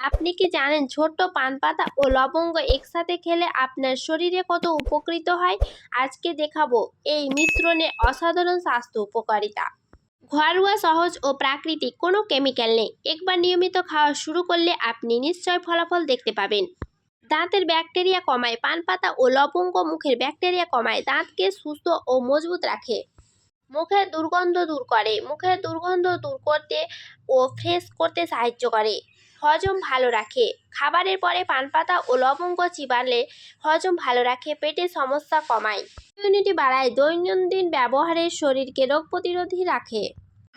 আপনি কি জানেন ছোট্ট পান পাতা ও লবঙ্গ একসাথে খেলে আপনার শরীরে কত উপকৃত হয়? আজকে দেখাবো এই মিশ্রণে অসাধারণ স্বাস্থ্য উপকারিতা। ঘরোয়া সহজ ও প্রাকৃতিক কোনো কেমিক্যাল নেই। একবার নিয়মিত খাওয়া শুরু করলে আপনি নিশ্চয় ফলাফল দেখতে পাবেন। দাঁতের ব্যাকটেরিয়া কমায় পান পাতা ও লবঙ্গ মুখের ব্যাকটেরিয়া কমায়, দাঁতকে সুস্থ ও মজবুত রাখে। মুখের দুর্গন্ধ দূর করে। মুখের দুর্গন্ধ দূর করতে ও ফ্রেশ করতে সাহায্য করে। হজম ভালো রাখে। খাবারের পরে পান পাতা ও লবঙ্গ চিবালে হজম ভালো রাখে, পেটের সমস্যা কমায়। ইমিউনিটি বাড়ায়, দৈনন্দিন ব্যবহারে শরীরকে রোগ প্রতিরোধী রাখে।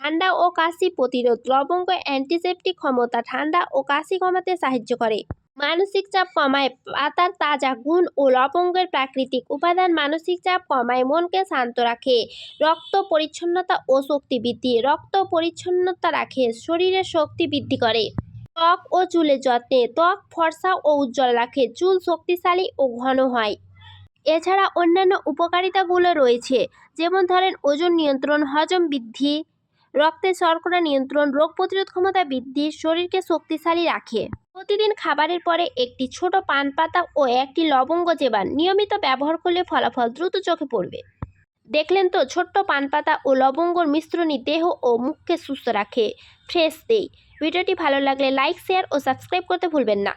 ঠান্ডা ও কাশি প্রতিরোধ, লবঙ্গ অ্যান্টিসেপটিক ক্ষমতা ঠান্ডা ও কাশি কমাতে সাহায্য করে। মানসিক চাপ কমায়, পাতার তাজা গুণ ও লবঙ্গের প্রাকৃতিক উপাদান মানসিক চাপ কমায়, মনকে শান্ত রাখে। রক্ত পরিচ্ছন্নতা ও শক্তি বৃদ্ধি, রক্ত পরিচ্ছন্নতা রাখে শরীরের শক্তি বৃদ্ধি করে। ত্বক ও চুলের যত্নে ত্বক ফর্সা ও উজ্জ্বল রাখে, চুল শক্তিশালী ও ঘন হয়। এছাড়া অন্যান্য উপকারিতাগুলো রয়েছে, যেমন ধরেন ওজন নিয়ন্ত্রণ, হজম বৃদ্ধি রক্তের শর্করা নিয়ন্ত্রণ, রোগ প্রতিরোধ ক্ষমতা বৃদ্ধি, শরীরকে শক্তিশালী রাখে। প্রতিদিন খাবারের পরে একটি ছোট পান পাতা ও একটি লবঙ্গ চেবান নিয়মিত ব্যবহার করলে ফলাফল দ্রুত চোখে পড়বে। দেখলেন তো, ছোট্ট পান পাতা ও লবঙ্গর মিশ্রণী দেহ ও মুখকে সুস্থ রাখে। ফ্রেশ দেই। ভিডিওটি ভালো লাগলে লাইক, শেয়ার ও সাবস্ক্রাইব করতে ভুলবেন না।